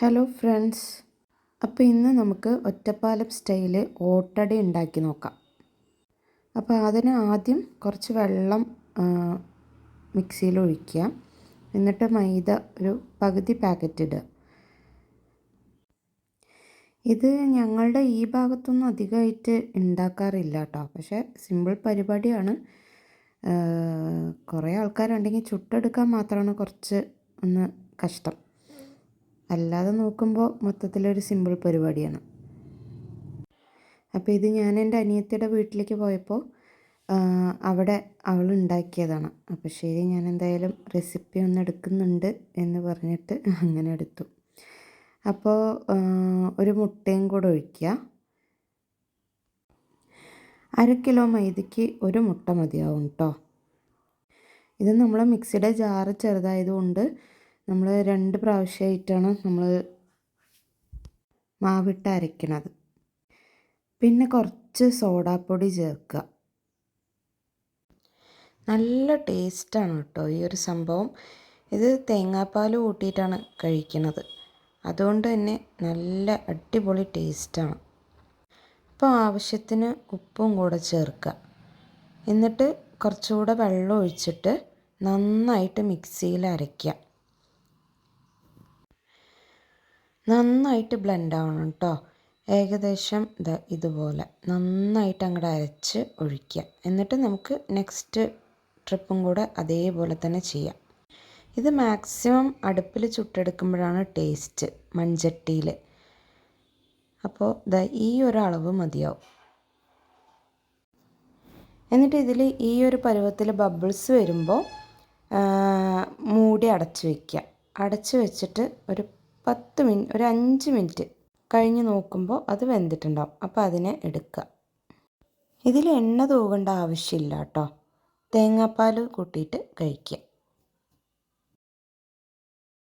Hello friends അപ്പോൾ ഇന്ന് നമുക്ക് ഒറ്റപ്പാലം സ്റ്റൈൽ ഓട്ടട ഉണ്ടാക്കി നോക്കാം. അപ്പോൾ അതിന് ആദ്യം കുറച്ച് വെള്ളം മിക്സിയിൽ ഒഴിക്കുക. എന്നിട്ട് മൈദ ഒരു പകുതി പാക്കറ്റ് ഇടുക. ഇത് ഞങ്ങളുടെ ഈ ഭാഗത്തൊന്നും അധികമായിട്ട് ഉണ്ടാക്കാറില്ല കേട്ടോ പക്ഷേ സിമ്പിൾ പരിപാടിയാണ്. കുറേ ആൾക്കാരുണ്ടെങ്കിൽ ചുട്ടെടുക്കാൻ മാത്രമാണ് കുറച്ച് ഒന്ന് കഷ്ടം. അല്ലാതെ നോക്കുമ്പോൾ മൊത്തത്തിലൊരു സിമ്പിൾ പരിപാടിയാണ്. അപ്പോൾ ഇത് ഞാൻ എന്റെ അനിയത്തിയുടെ വീട്ടിലേക്ക് പോയപ്പോൾ അവിടെ അവൾ ഉണ്ടാക്കിയതാണ്. അപ്പോൾ ശരി ഞാൻ എന്തായാലും റെസിപ്പി ഒന്ന് എടുക്കുന്നുണ്ട് എന്ന് പറഞ്ഞിട്ട് അങ്ങനെ എടുത്തു. അപ്പോൾ ഒരു മുട്ടയും കൂടെ ഒഴിക്കുക. അര കിലോ മൈദയ്ക്ക് ഒരു മുട്ട മതിയാവും കേട്ടോ ഇത് നമ്മൾ മിക്സിയുടെ ജാറ് ചെറുതായതുകൊണ്ട് നമ്മൾ രണ്ട് പ്രാവശ്യമായിട്ടാണ് നമ്മൾ മാവിട്ട് അരയ്ക്കണത് പിന്നെ കുറച്ച് സോഡാപ്പൊടി ചേർക്കുക. നല്ല ടേസ്റ്റാണ് കേട്ടോ ഈ ഒരു സംഭവം. ഇത് തേങ്ങാപ്പാൽ കൂട്ടിയിട്ടാണ് കഴിക്കുന്നത് അതുകൊണ്ട് തന്നെ നല്ല അടിപൊളി ടേസ്റ്റാണ്. അപ്പോൾ ആവശ്യത്തിന് ഉപ്പും കൂടെ ചേർക്കുക. എന്നിട്ട് കുറച്ചുകൂടെ വെള്ളം ഒഴിച്ചിട്ട് നന്നായിട്ട് മിക്സിയിൽ അരയ്ക്കുക. നന്നായിട്ട് ബ്ലെൻഡ് ആവണം കേട്ടോ ഏകദേശം ഇതാ ഇതുപോലെ നന്നായിട്ട് അങ്ങോട്ട് അരച്ച് ഒഴിക്കുക എന്നിട്ട് നമുക്ക് നെക്സ്റ്റ് ട്രിപ്പും കൂടെ അതേപോലെ തന്നെ ചെയ്യാം. ഇത് മാക്സിമം അടുപ്പിൽ ചുട്ടെടുക്കുമ്പോഴാണ് ടേസ്റ്റ് മൺചട്ടിയിൽ അപ്പോൾ ഇതാ ഈ ഒരു അളവ് മതിയാവും. എന്നിട്ട് ഇതിൽ ഈ ഒരു പരുവത്തിൽ ബബിൾസ് വരുമ്പോൾ മൂടി അടച്ചു വയ്ക്കുക അടച്ചു വെച്ചിട്ട് ഒരു പത്ത് മിനിറ്റ് ഒരു അഞ്ച് മിനിറ്റ് കഴിഞ്ഞ് നോക്കുമ്പോൾ അത് വെന്തിട്ടുണ്ടാവും. അപ്പോൾ അതിനെ എടുക്കുക. ഇതിൽ എണ്ണ തൂകേണ്ട ആവശ്യമില്ല കേട്ടോ. തേങ്ങാപ്പാൽ കൂട്ടിയിട്ട് കഴിക്കുക.